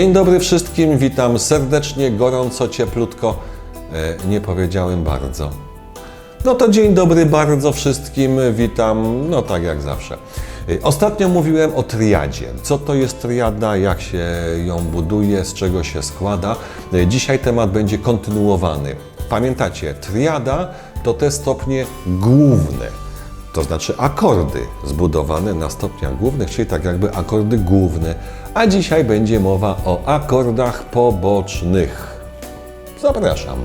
Dzień dobry wszystkim, witam serdecznie, gorąco, cieplutko. E, nie powiedziałem bardzo. No to dzień dobry bardzo wszystkim, witam, no tak jak zawsze. E, Ostatnio mówiłem o triadzie. Co to jest triada, jak się ją buduje, z czego się składa. E, Dzisiaj temat będzie kontynuowany. Pamiętacie, triada to te stopnie główne to znaczy akordy zbudowane na stopniach głównych, czyli tak jakby akordy główne. A dzisiaj będzie mowa o akordach pobocznych. Zapraszam.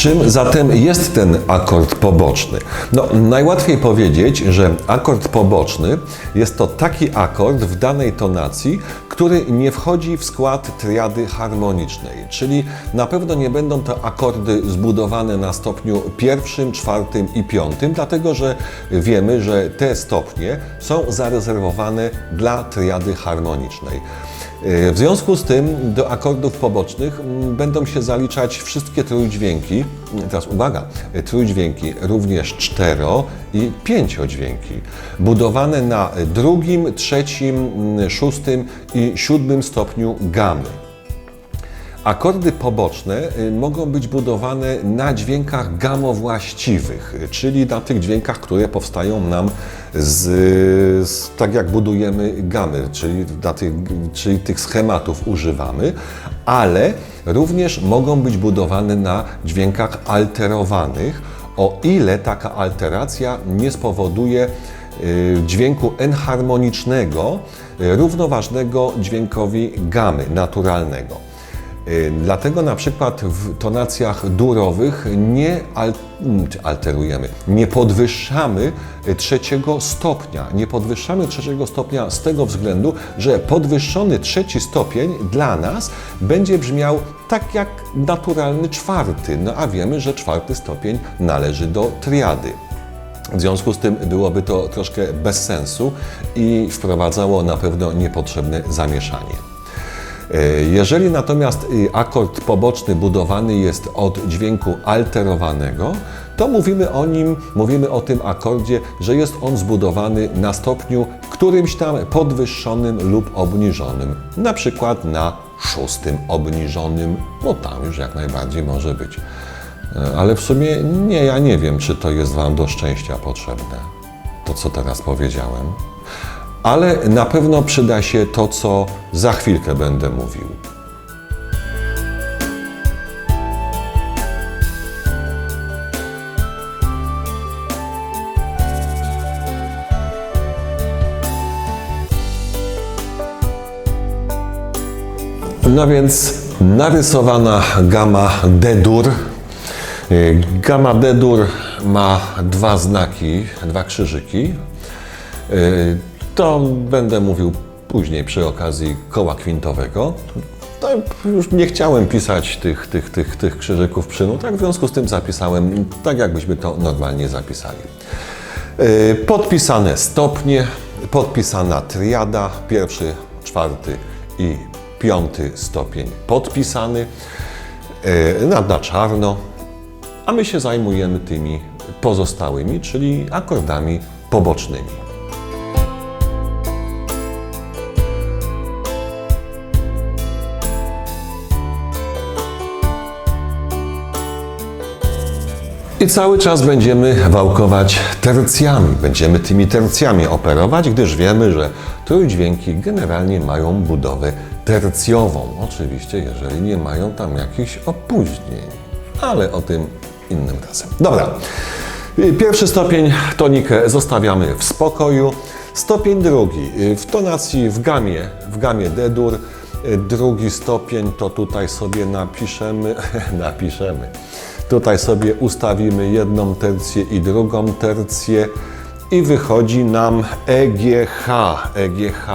Czym zatem jest ten akord poboczny? No, najłatwiej powiedzieć, że akord poboczny jest to taki akord w danej tonacji, który nie wchodzi w skład triady harmonicznej, czyli na pewno nie będą to akordy zbudowane na stopniu pierwszym, czwartym i piątym, dlatego że wiemy, że te stopnie są zarezerwowane dla triady harmonicznej. W związku z tym do akordów pobocznych mm, będą się zaliczać wszystkie trójdźwięki, teraz uwaga, trójdźwięki również cztero i pięciodźwięki, budowane na drugim, trzecim, mm, szóstym i siódmym stopniu gamy. Akordy poboczne y, mogą być budowane na dźwiękach gamowłaściwych, y, czyli na tych dźwiękach, które powstają nam z, z tak jak budujemy gamy, czyli, na tych, czyli tych schematów używamy, ale również mogą być budowane na dźwiękach alterowanych, o ile taka alteracja nie spowoduje y, dźwięku enharmonicznego, y, równoważnego dźwiękowi gamy naturalnego. Y, Dlatego na przykład w tonacjach durowych nie mm, alterujemy, nie podwyższamy y, trzeciego stopnia. Nie podwyższamy trzeciego stopnia z tego względu, że podwyższony trzeci stopień dla nas będzie brzmiał tak jak naturalny czwarty. No a wiemy, że czwarty stopień należy do triady. W związku z tym byłoby to troszkę bez sensu i wprowadzało na pewno niepotrzebne zamieszanie. E, Jeżeli natomiast y, akord poboczny budowany jest od dźwięku alterowanego, to mówimy o nim, mówimy o tym akordzie, że jest on zbudowany na stopniu którymś tam podwyższonym lub obniżonym, na przykład na szóstym obniżonym, no tam już jak najbardziej może być. E, Ale w sumie nie, ja nie wiem, czy to jest Wam do szczęścia potrzebne, to co teraz powiedziałem. Ale na pewno przyda się to, co za chwilkę będę mówił. No więc narysowana gama D-dur. Gama D-dur ma dwa znaki, dwa krzyżyki. To będę mówił później przy okazji koła kwintowego. To już nie chciałem pisać tych, tych, tych, tych krzyżyków przy nutach, w związku z tym zapisałem tak, jakbyśmy to normalnie zapisali. Y, Podpisane stopnie, podpisana triada, pierwszy, czwarty i piąty stopień podpisany y, na, na czarno, a my się zajmujemy tymi pozostałymi, czyli akordami pobocznymi. I cały czas będziemy wałkować tercjami. Będziemy tymi tercjami operować, gdyż wiemy, że trójdźwięki generalnie mają budowę tercjową. Oczywiście, jeżeli nie mają tam jakichś opóźnień. Ale o tym innym razem. Dobra. Pierwszy stopień tonikę zostawiamy w spokoju. Stopień drugi w tonacji w gamie, w gamie D-dur. Drugi stopień to tutaj sobie napiszemy, napiszemy. Tutaj sobie ustawimy jedną tercję i drugą tercję i wychodzi nam EGH. EGH.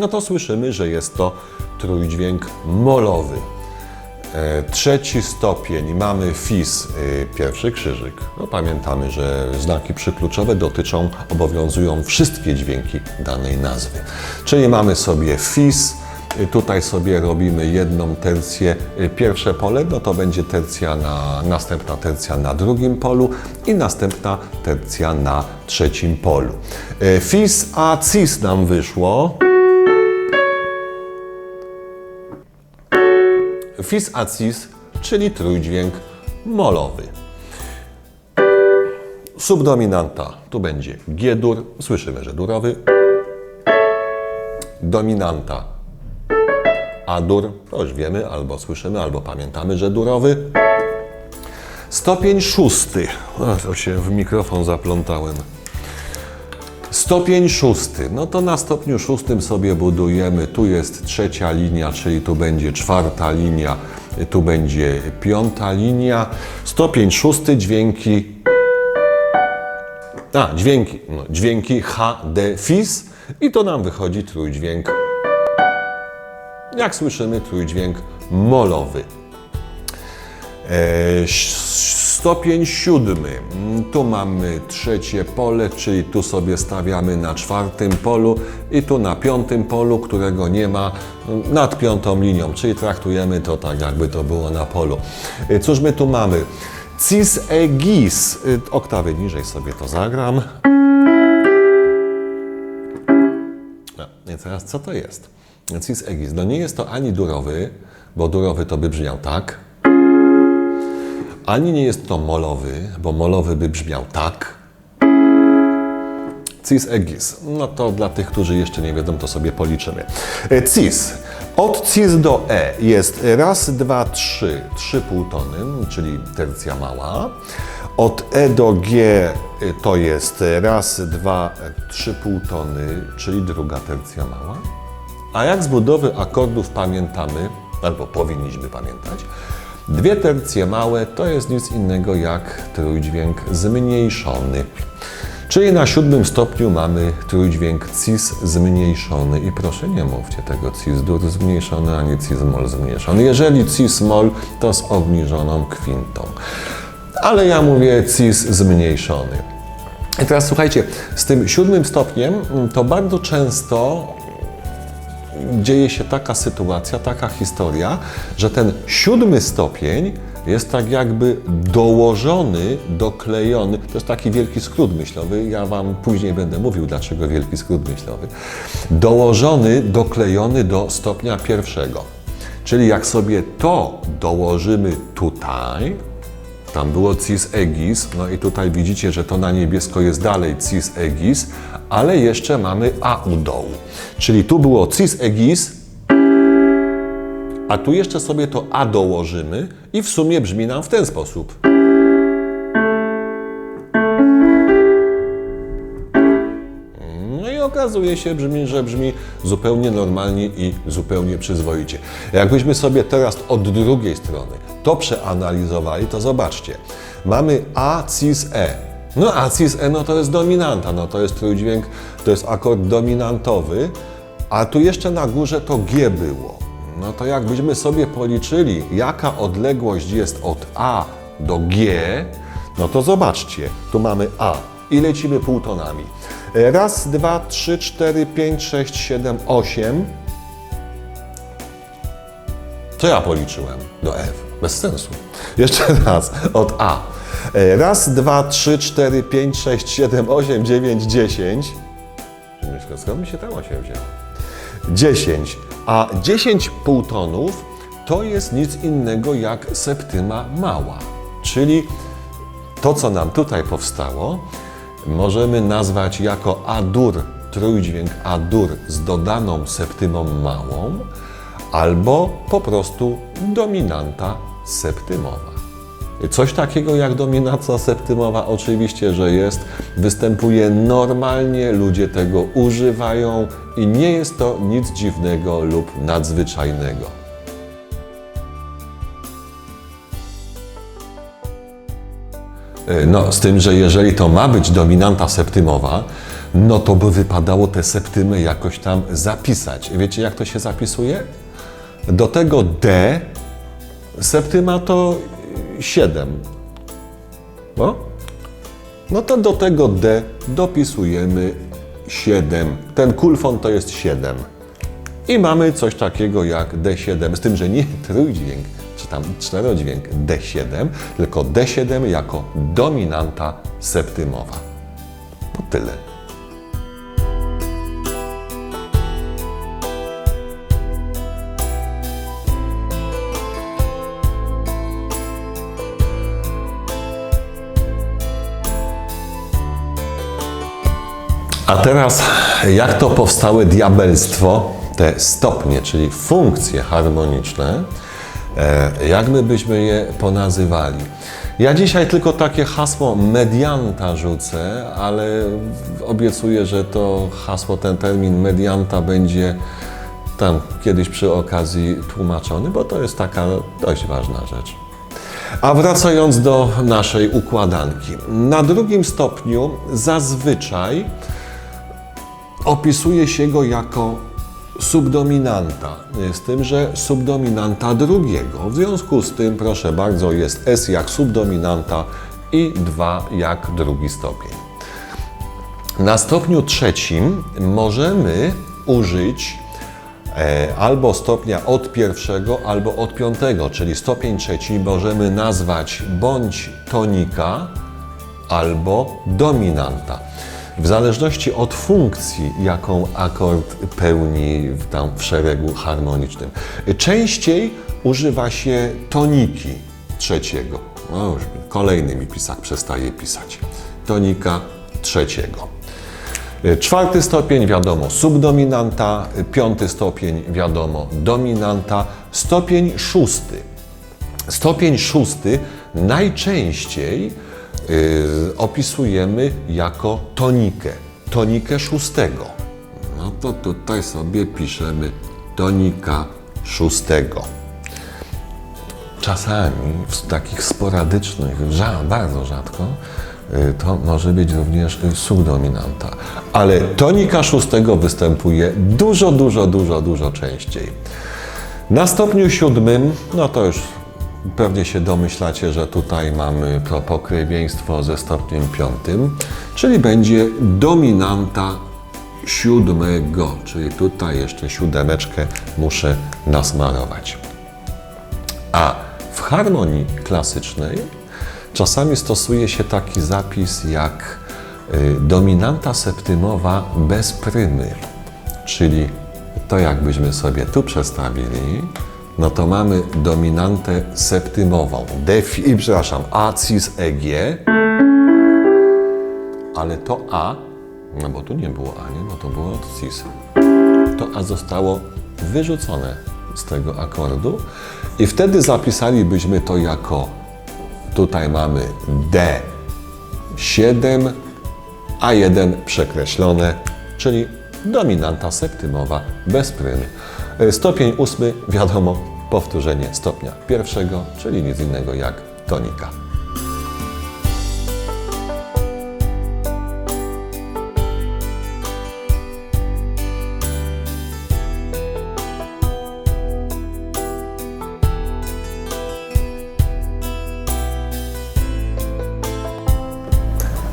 No to słyszymy, że jest to trójdźwięk molowy. E, Trzeci stopień mamy FIS, y, pierwszy krzyżyk. No, pamiętamy, że znaki przykluczowe dotyczą, obowiązują wszystkie dźwięki danej nazwy. Czyli mamy sobie FIS, tutaj sobie robimy jedną tercję, pierwsze pole, no to będzie tercja na, następna tercja na drugim polu i następna tercja na trzecim polu. E, FIS a CIS nam wyszło. Fis acis, czyli trójdźwięk molowy. Subdominanta, tu będzie G-dur, słyszymy, że durowy. Dominanta A-dur, to już wiemy, albo słyszymy, albo pamiętamy, że durowy. Stopień szósty, o, to się w mikrofon zaplątałem. Stopień szósty. No to na stopniu szóstym sobie budujemy. Tu jest trzecia linia, czyli tu będzie czwarta linia, tu będzie piąta linia. Stopień szósty dźwięki. A, dźwięki. No, dźwięki H, D, Fis i to nam wychodzi trójdźwięk. Jak słyszymy, trójdźwięk molowy. E, Stopień siódmy. Tu mamy trzecie pole, czyli tu sobie stawiamy na czwartym polu i tu na piątym polu, którego nie ma, mm, nad piątą linią, czyli traktujemy to tak, jakby to było na polu. E, Cóż my tu mamy? Cis e gis. Oktawy niżej sobie to zagram. No, i teraz co to jest? Cis egis. No nie jest to ani durowy, bo durowy to by brzmiał tak. Ani nie jest to molowy, bo molowy by brzmiał tak. Cis egis. No to dla tych, którzy jeszcze nie wiedzą, to sobie policzymy. E, Cis. Od cis do e jest raz, dwa, trzy, trzy półtony, czyli tercja mała. Od e do g y, to jest raz, dwa, trzy półtony, czyli druga tercja mała. A jak z budowy akordów pamiętamy, albo powinniśmy pamiętać, dwie tercje małe to jest nic innego jak trójdźwięk zmniejszony. Czyli na siódmym stopniu mamy trójdźwięk cis zmniejszony. I proszę nie mówcie tego cis-dur zmniejszony, ani cis-mol zmniejszony. Jeżeli cis-mol, to z obniżoną kwintą. Ale ja mówię cis zmniejszony. I teraz słuchajcie, z tym siódmym stopniem to bardzo często dzieje się taka sytuacja, taka historia, że ten siódmy stopień jest tak jakby dołożony, doklejony. To jest taki wielki skrót myślowy. Ja Wam później będę mówił, dlaczego wielki skrót myślowy. Dołożony, doklejony do stopnia pierwszego. Czyli jak sobie to dołożymy tutaj, tam było cis egis, no i tutaj widzicie, że to na niebiesko jest dalej cis egis, ale jeszcze mamy a u dołu. Czyli tu było cis egis, a tu jeszcze sobie to a dołożymy i w sumie brzmi nam w ten sposób. No okazuje się, brzmi, że brzmi zupełnie normalnie i zupełnie przyzwoicie. Jakbyśmy sobie teraz od drugiej strony to przeanalizowali, to zobaczcie. Mamy A cis E. No A cis E no to jest dominanta, no to jest trójdźwięk, to jest akord dominantowy, a tu jeszcze na górze to G było. No to jakbyśmy sobie policzyli, jaka odległość jest od A do G, no to zobaczcie, tu mamy A i lecimy półtonami. Raz, dwa, trzy, cztery, pięć, sześć, siedem, osiem. Co ja policzyłem? Do F. Bez sensu. Jeszcze raz. Od A. Raz, dwa, trzy, cztery, pięć, sześć, siedem, osiem, dziewięć, dziesięć. Skąd mi się tam osiem wzięło? 10. A 10 półtonów to jest nic innego jak septyma mała. Czyli to, co nam tutaj powstało, możemy nazwać jako A-dur, trójdźwięk A-dur z dodaną septymą małą, albo po prostu dominanta septymowa. Coś takiego jak dominacja septymowa oczywiście, że jest, występuje normalnie, ludzie tego używają i nie jest to nic dziwnego lub nadzwyczajnego. No, z tym, że jeżeli to ma być dominanta septymowa, no to by wypadało te septymy jakoś tam zapisać. Wiecie, jak to się zapisuje? Do tego D septyma to 7. No? no to do tego D dopisujemy 7. Ten kulfon to jest 7. I mamy coś takiego jak D7, z tym, że nie trójdźwięk, czy tam czterodźwięk D7, tylko D7 jako dominanta septymowa. To tyle. A teraz, jak to powstałe diabelstwo, te stopnie, czyli funkcje harmoniczne, e, jak my byśmy je ponazywali? Ja dzisiaj tylko takie hasło medianta rzucę, ale obiecuję, że to hasło, ten termin medianta będzie tam kiedyś przy okazji tłumaczony, bo to jest taka dość ważna rzecz. A wracając do naszej układanki. Na drugim stopniu zazwyczaj opisuje się go jako subdominanta, z tym, że subdominanta drugiego. W związku z tym, proszę bardzo, jest S jak subdominanta i 2 jak drugi stopień. Na stopniu trzecim możemy użyć e, albo stopnia od pierwszego, albo od piątego, czyli stopień trzeci możemy nazwać bądź tonika, albo dominanta. W zależności od funkcji, jaką akord pełni w, tam w szeregu harmonicznym. Częściej używa się toniki trzeciego. No już kolejny mi pisak przestaje pisać. Tonika trzeciego. Czwarty stopień, wiadomo, subdominanta. Piąty stopień, wiadomo, dominanta. Stopień szósty. Stopień szósty najczęściej opisujemy jako tonikę. Tonikę szóstego. No to tutaj sobie piszemy tonika szóstego. Czasami w takich sporadycznych, bardzo rzadko, y, to może być również y, subdominanta. Ale tonika szóstego występuje dużo, dużo, dużo, dużo częściej. Na stopniu siódmym, no to już pewnie się domyślacie, że tutaj mamy to pokrewieństwo ze stopniem piątym, czyli będzie dominanta siódmego, czyli tutaj jeszcze siódemeczkę muszę nasmarować. A w harmonii klasycznej czasami stosuje się taki zapis jak y, dominanta septymowa bez prymy, czyli to jakbyśmy sobie tu przestawili, no to mamy dominantę septymową, defi, przepraszam, A cis EG, ale to A, no bo tu nie było A, nie? bo to było cis, to A zostało wyrzucone z tego akordu i wtedy zapisalibyśmy to jako, tutaj mamy D7, A1 przekreślone, czyli dominanta septymowa bez prymy. E, Stopień ósmy, wiadomo, powtórzenie stopnia pierwszego, czyli nic innego jak tonika.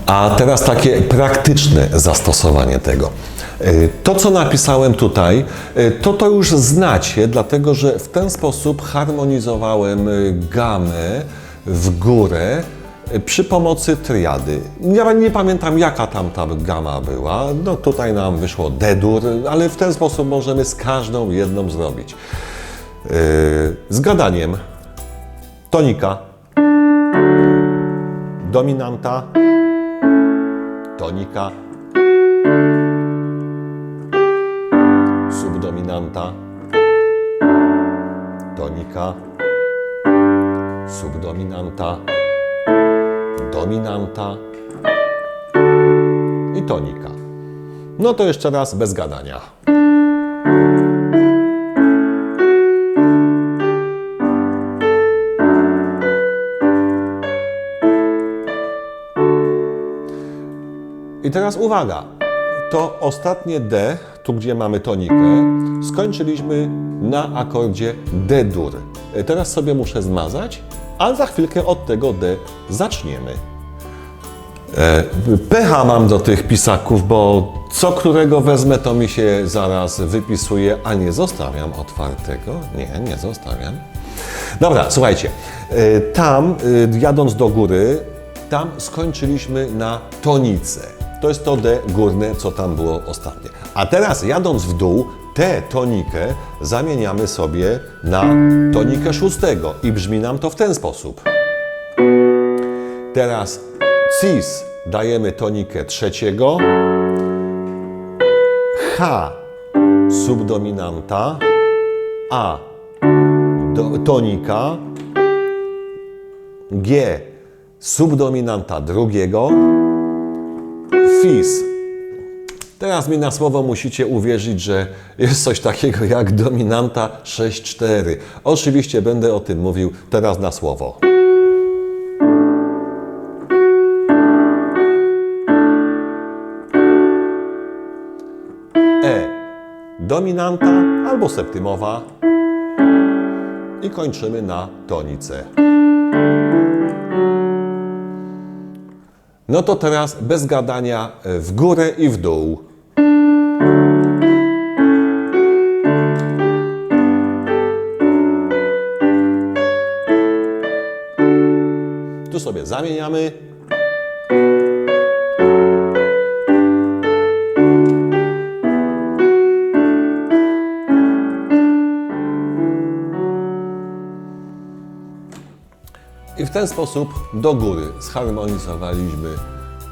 A teraz takie praktyczne zastosowanie tego. To, co napisałem tutaj, y, to to już znacie, dlatego że w ten sposób harmonizowałem y, gamę w górę y, przy pomocy triady. Ja nie pamiętam, jaka tam ta gama była. No tutaj nam wyszło D-dur, ale w ten sposób możemy z każdą jedną zrobić. Z gadaniem tonika, dominanta, tonika, subdominanta, tonika, subdominanta, dominanta. I tonika. No to jeszcze raz bez gadania. I teraz uwaga, to ostatnie D, tu gdzie mamy tonikę, skończyliśmy na akordzie D-dur. E, Teraz sobie muszę zmazać, a za chwilkę od tego D zaczniemy. E, Pecha mam do tych pisaków, bo co którego wezmę, to mi się zaraz wypisuje, a nie zostawiam otwartego. Nie, nie zostawiam. Dobra, słuchajcie. e, Tam, jadąc do góry, tam skończyliśmy na tonice. To jest to D górne, co tam było ostatnie. A teraz jadąc w dół, tę tonikę zamieniamy sobie na tonikę szóstego. I brzmi nam to w ten sposób. Teraz cis dajemy tonikę trzeciego, H subdominanta, A do, tonika, G subdominanta drugiego, fis. Teraz mi na słowo musicie uwierzyć, że jest coś takiego jak dominanta 6-4. Oczywiście będę o tym mówił teraz na słowo. E. Dominanta albo septymowa. I kończymy na tonice. No to teraz bez gadania e, w górę i w dół. Tu sobie zamieniamy. Ten sposób do góry zharmonizowaliśmy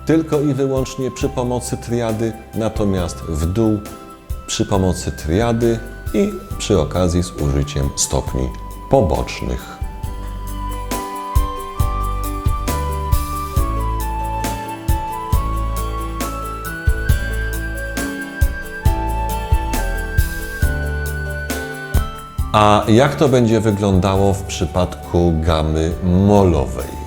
tylko i wyłącznie przy pomocy triady, natomiast w dół przy pomocy triady i przy okazji z użyciem stopni pobocznych. A jak to będzie wyglądało w przypadku gamy molowej?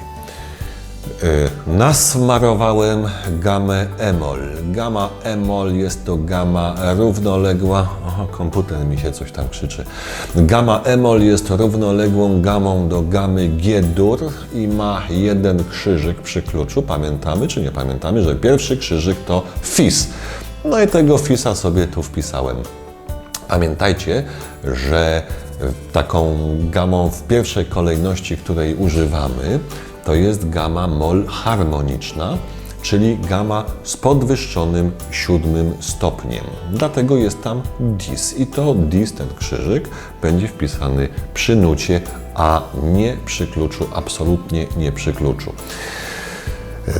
Y, Nasmarowałem gamę emol. Gama emol jest to gama równoległa. Oho, komputer mi się coś tam krzyczy. Gama emol jest równoległą gamą do gamy G-dur i ma jeden krzyżyk przy kluczu. Pamiętamy czy nie pamiętamy, że pierwszy krzyżyk to fis. No i tego fisa sobie tu wpisałem. Pamiętajcie, że taką gamą w pierwszej kolejności, której używamy, to jest gama mol harmoniczna, czyli gama z podwyższonym siódmym stopniem. Dlatego jest tam dis i to dis, ten krzyżyk, będzie wpisany przy nucie, a nie przy kluczu, absolutnie nie przy kluczu.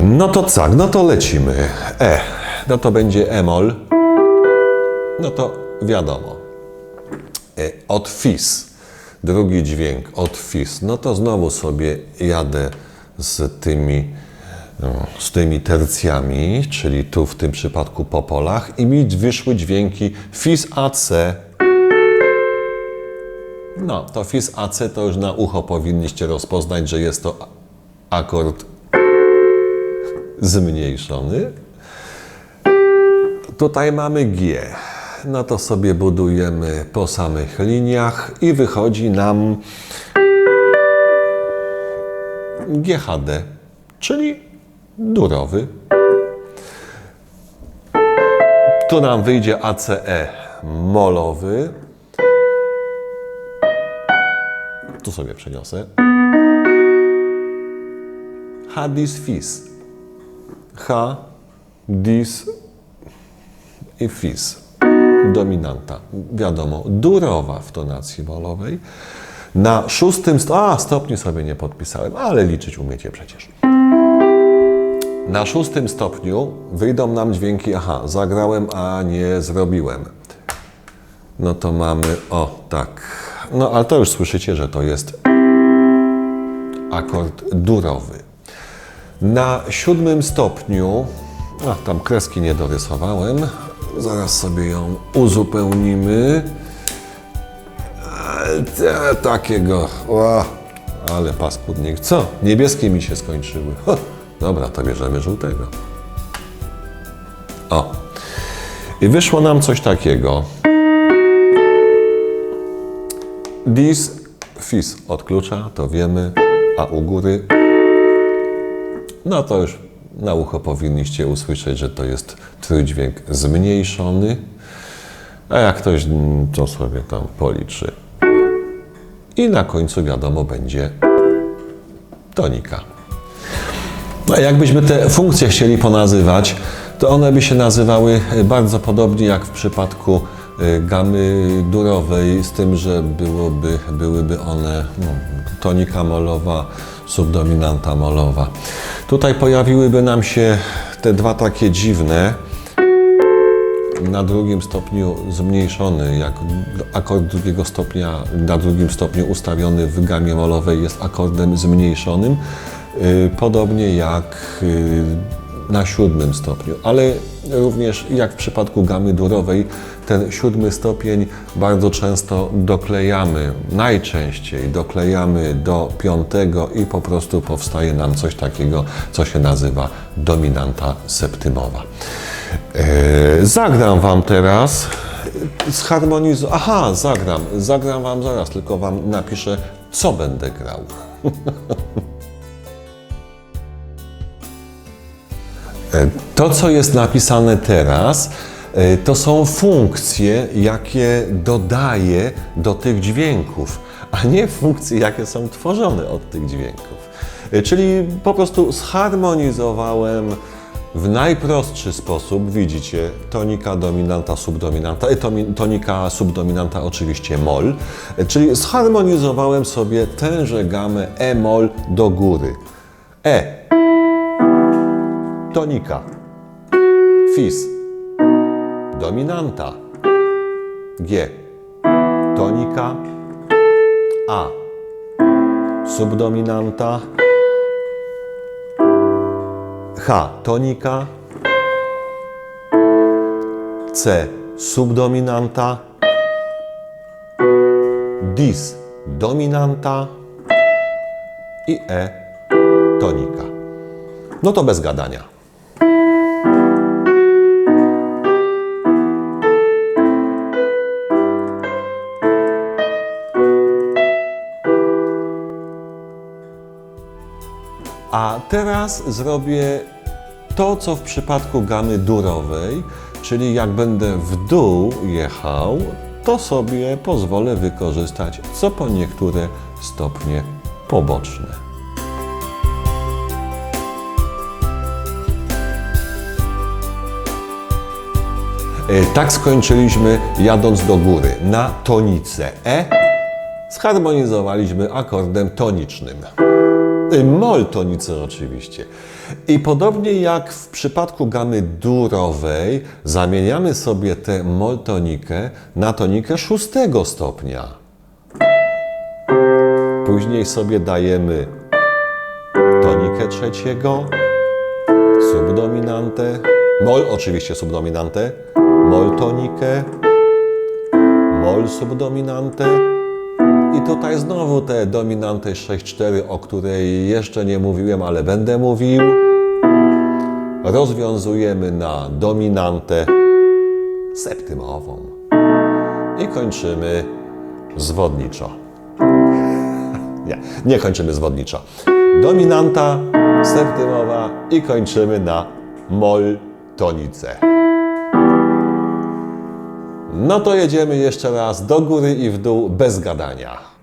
No to tak, no to lecimy. E, no to będzie emol. No to wiadomo. E, Od fis, drugi dźwięk od fis, no to znowu sobie jadę z tymi, no, z tymi tercjami, czyli tu w tym przypadku po polach i mi wyszły dźwięki fis AC. No, to fis AC to już na ucho powinniście rozpoznać, że jest to akord zmniejszony. Tutaj mamy G. No to sobie budujemy po samych liniach i wychodzi nam GHD, czyli durowy. Tu nam wyjdzie ACE molowy. Tu sobie przeniosę. H dis fis. H dis i fis. Dominanta. Wiadomo, durowa w tonacji molowej. Na szóstym st- a stopniu sobie nie podpisałem, ale liczyć umiecie przecież. Na szóstym stopniu wyjdą nam dźwięki, aha, zagrałem, a nie zrobiłem. No to mamy, o tak. No ale to już słyszycie, że to jest akord durowy. Na siódmym stopniu, a tam kreski nie dorysowałem, zaraz sobie ją uzupełnimy. E, takiego, o, ale paskudnik. Co? Niebieskie mi się skończyły. Ho, dobra, to bierzemy żółtego. O. I wyszło nam coś takiego. Dis Fis od klucza, to wiemy, a u góry, no to już na ucho powinniście usłyszeć, że to jest trójdźwięk zmniejszony, a jak ktoś to sobie tam policzy. I na końcu wiadomo będzie tonika. No, jakbyśmy te funkcje chcieli ponazywać, to one by się nazywały bardzo podobnie jak w przypadku gamy durowej, z tym, że byłoby, byłyby one no, tonika molowa, subdominanta molowa. Tutaj pojawiłyby nam się te dwa takie dziwne, na drugim stopniu zmniejszony, jak akord drugiego stopnia na drugim stopniu ustawiony w gamie molowej jest akordem zmniejszonym, y, podobnie jak y, na siódmym stopniu, ale również jak w przypadku gamy durowej, ten siódmy stopień bardzo często doklejamy, najczęściej doklejamy do piątego i po prostu powstaje nam coś takiego, co się nazywa dominanta septymowa. E, Zagram Wam teraz zharmonizu... Aha, zagram. Zagram Wam zaraz, tylko Wam napiszę, co będę grał. To, co jest napisane teraz, e, to są funkcje, jakie dodaję do tych dźwięków, a nie funkcje, jakie są tworzone od tych dźwięków. E, Czyli po prostu zharmonizowałem w najprostszy sposób, widzicie, tonika, dominanta, subdominanta, e, tonika, subdominanta oczywiście mol, e, czyli zharmonizowałem sobie tęże gamę e-mol do góry. E, tonika, fis, dominanta, G, tonika, A, subdominanta, H, tonika, C, subdominanta, dis, dominanta. I E, tonika. No to bez gadania. A teraz zrobię to, co w przypadku gamy durowej, czyli jak będę w dół jechał, to sobie pozwolę wykorzystać co po niektóre stopnie poboczne. E, Tak skończyliśmy jadąc do góry na tonice E. Zharmonizowaliśmy akordem tonicznym. Y, Mol tonicy oczywiście. I podobnie jak w przypadku gamy durowej, zamieniamy sobie tę mol tonikę na tonikę szóstego stopnia. Później sobie dajemy tonikę trzeciego, subdominantę, mol oczywiście subdominantę, mol tonikę, mol subdominantę, i tutaj znowu te dominanty 6-4, o której jeszcze nie mówiłem, ale będę mówił. Rozwiązujemy na dominantę septymową. I kończymy zwodniczo. Nie, nie kończymy zwodniczo. Dominanta septymowa i kończymy na mol tonice. No to jedziemy jeszcze raz do góry i w dół bez gadania.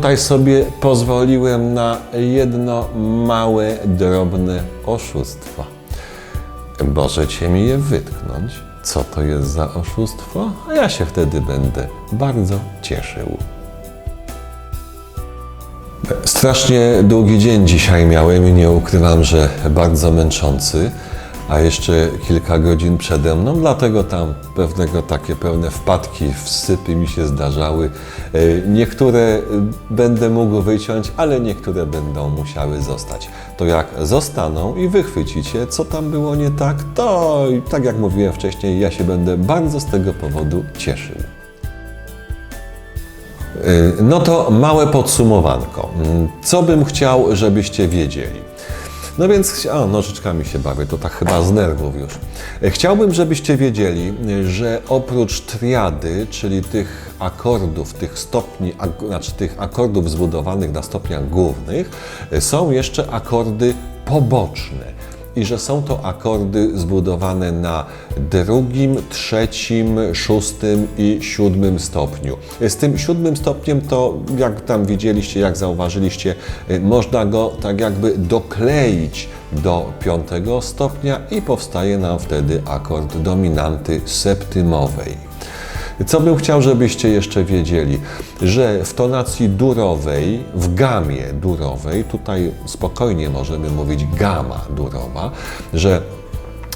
Tutaj sobie pozwoliłem na jedno małe, drobne oszustwo. Możecie mi je wytknąć, co to jest za oszustwo, a ja się wtedy będę bardzo cieszył. Strasznie długi dzień dzisiaj miałem i nie ukrywam, że bardzo męczący, a jeszcze kilka godzin przede mną, dlatego tam pewnego takie pełne wpadki, wsypy mi się zdarzały. E, Niektóre e, będę mógł wyciąć, ale niektóre będą musiały zostać. To jak zostaną i wychwycicie, co tam było nie tak, to tak jak mówiłem wcześniej, ja się będę bardzo z tego powodu cieszył. Y, No to małe podsumowanko. Mm, Co bym chciał, żebyście wiedzieli? No więc, a nożyczkami się bawię, to tak chyba z nerwów już. Chciałbym, żebyście wiedzieli, że oprócz triady, czyli tych akordów, tych stopni, ak- znaczy tych akordów zbudowanych na stopniach głównych, są jeszcze akordy poboczne i że są to akordy zbudowane na drugim, trzecim, szóstym i siódmym stopniu. Z tym siódmym stopniem to, jak tam widzieliście, jak zauważyliście, y, można go tak jakby dokleić do piątego stopnia i powstaje nam wtedy akord dominanty septymowej. Co bym chciał, żebyście jeszcze wiedzieli, że w tonacji durowej, w gamie durowej, tutaj spokojnie możemy mówić gama durowa, że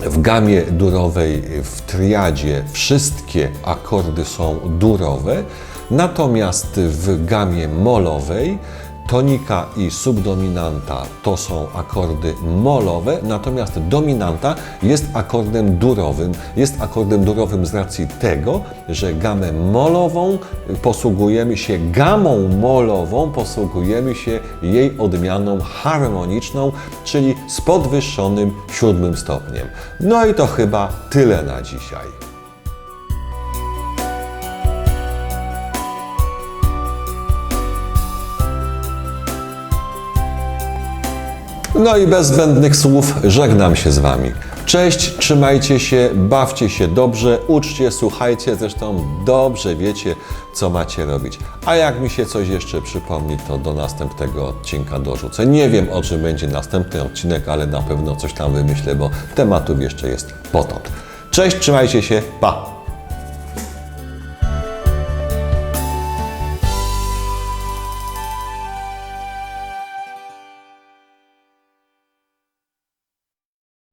w gamie durowej, w triadzie wszystkie akordy są durowe, natomiast w gamie molowej tonika i subdominanta to są akordy molowe, natomiast dominanta jest akordem durowym. Jest akordem durowym z racji tego, że gamę molową posługujemy się, gamą molową posługujemy się jej odmianą harmoniczną, czyli z podwyższonym siódmym stopniem. No i to chyba tyle na dzisiaj. No i bez zbędnych słów żegnam się z Wami. Cześć, trzymajcie się, bawcie się dobrze, uczcie, słuchajcie, zresztą dobrze wiecie, co macie robić. A jak mi się coś jeszcze przypomni, to do następnego odcinka dorzucę. Nie wiem, o czym będzie następny odcinek, ale na pewno coś tam wymyślę, bo tematów jeszcze jest potąd. Cześć, trzymajcie się, pa!